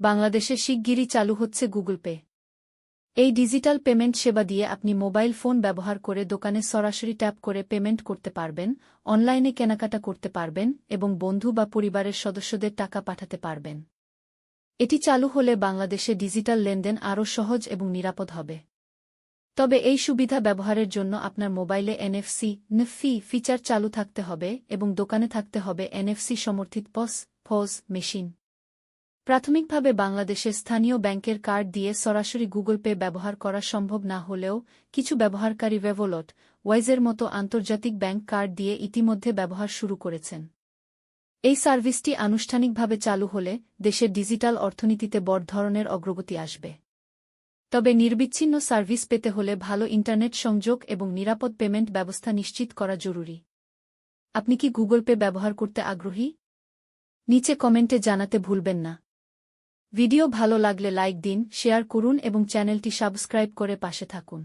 বাংলাদেশে শিগগিরই চালু হচ্ছে গুগল পে। এই ডিজিটাল পেমেন্ট সেবা দিয়ে আপনি মোবাইল ফোন ব্যবহার করে দোকানে সরাসরি ট্যাপ করে পেমেন্ট করতে পারবেন, অনলাইনে কেনাকাটা করতে পারবেন এবং বন্ধু বা পরিবারের সদস্যদের টাকা পাঠাতে পারবেন। এটি চালু হলে বাংলাদেশে ডিজিটাল লেনদেন আরও সহজ এবং নিরাপদ হবে। তবে এই সুবিধা ব্যবহারের জন্য আপনার মোবাইলে এনএফসি নফি ফিচার চালু থাকতে হবে এবং দোকানে থাকতে হবে এনএফসি সমর্থিত পস, ফজ, মেশিন। প্রাথমিকভাবে বাংলাদেশের স্থানীয় ব্যাংকের কার্ড দিয়ে সরাসরি গুগল পে ব্যবহার করা সম্ভব না হলেও কিছু ব্যবহারকারী ভেভোলট, ওয়াইজের মতো আন্তর্জাতিক ব্যাংক কার্ড দিয়ে ইতিমধ্যে ব্যবহার শুরু করেছেন। এই সার্ভিসটি আনুষ্ঠানিকভাবে চালু হলে দেশের ডিজিটাল অর্থনীতিতে বড় ধরনের অগ্রগতি আসবে। তবে নির্বিচ্ছিন্ন সার্ভিস পেতে হলে ভালো ইন্টারনেট সংযোগ এবং নিরাপদ পেমেন্ট ব্যবস্থা নিশ্চিত করা জরুরি। আপনি কি গুগল পে ব্যবহার করতে আগ্রহী? নিচে কমেন্টে জানাতে ভুলবেন না। ভিডিও ভালো লাগলে লাইক দিন শেয়ার করুন এবং চ্যানেলটি সাবস্ক্রাইব করে পাশে থাকুন।